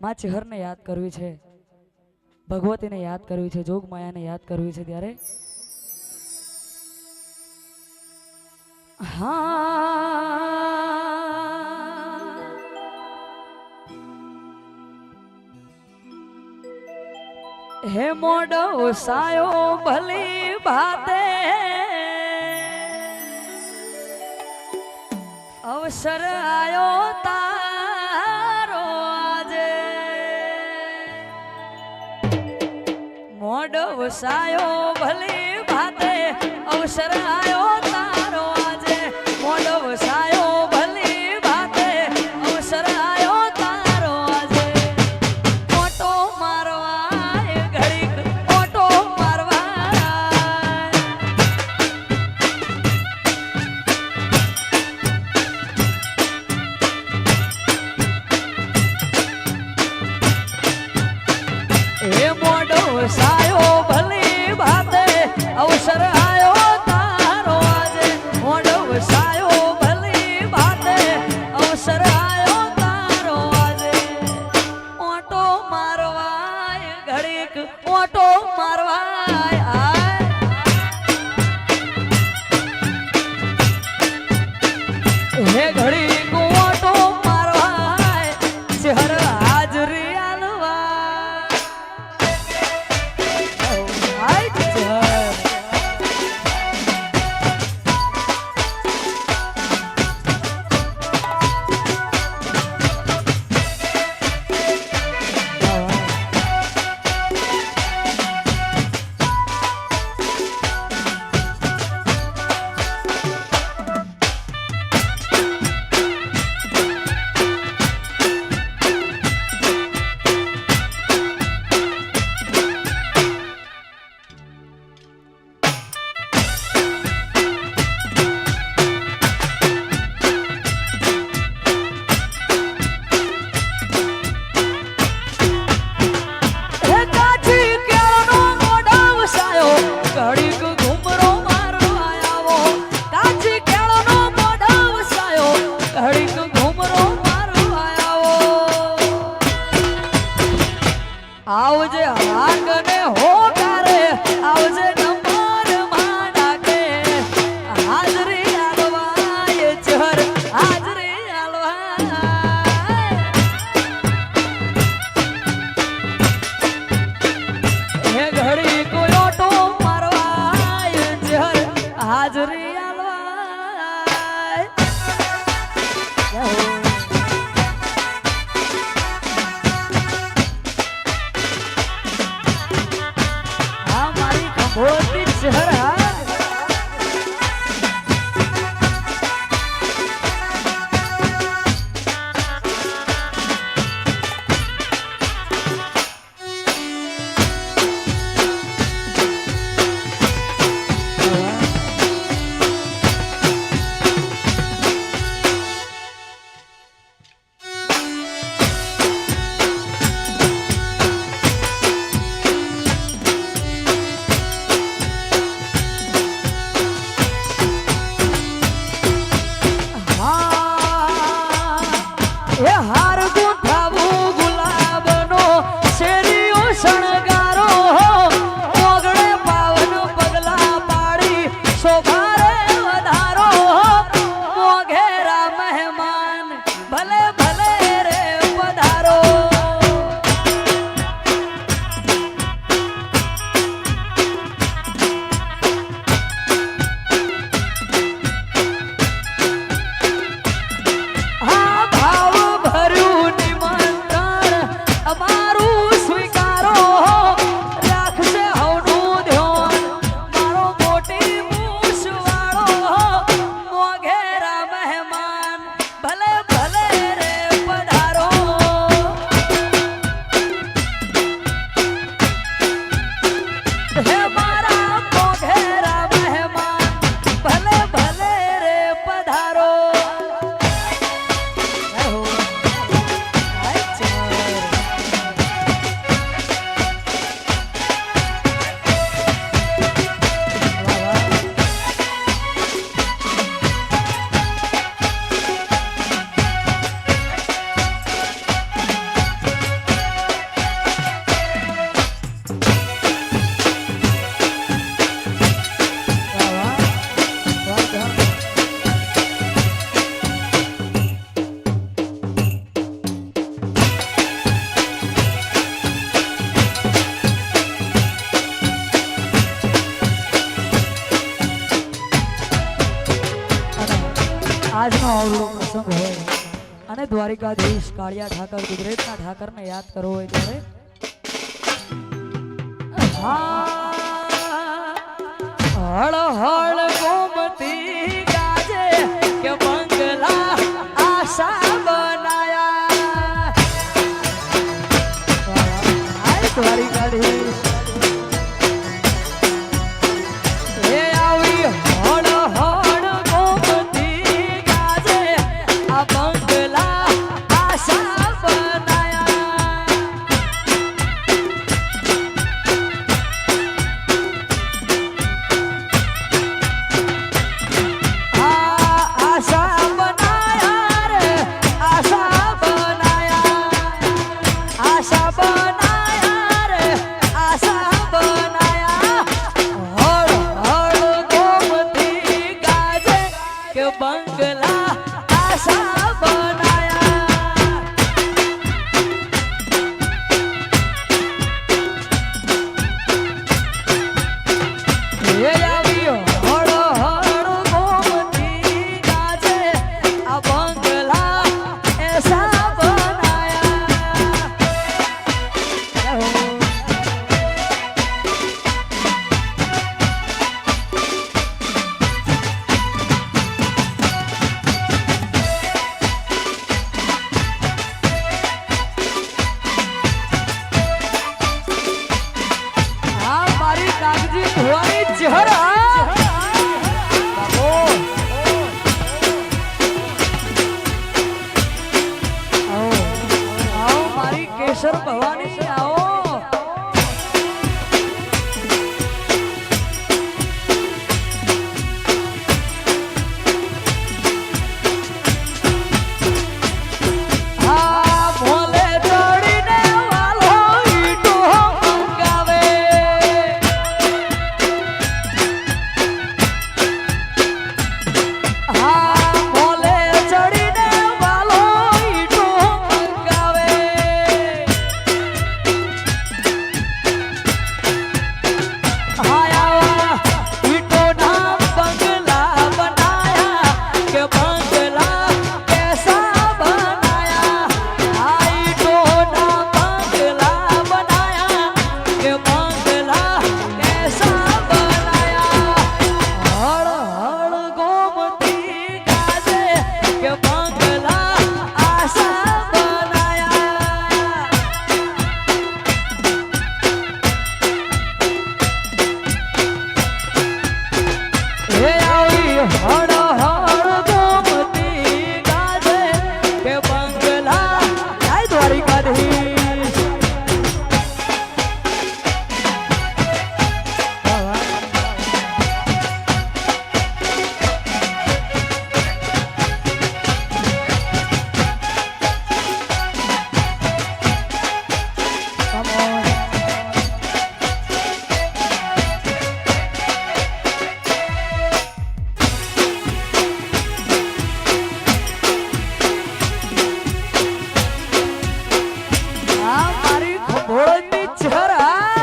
માં ચહરને યાદ કરવી છે. ભગવતીને યાદ કરવી છે જોગ માયાને યાદ કરવી છે ત્યારે. હા. હે મોડો સાયો ભલી ભાતે. અવસર આયો તારો મોડો વસાયો ભલી ભાતે અવસર આયો દ્વારિકાધીશ કાળિયા ઠાકર ગુજરાતના ઠાકરને યાદ કરવો હોય ત્યારે હળ હળ. bunker. કેશર ભવાની આવો. 어찌하라.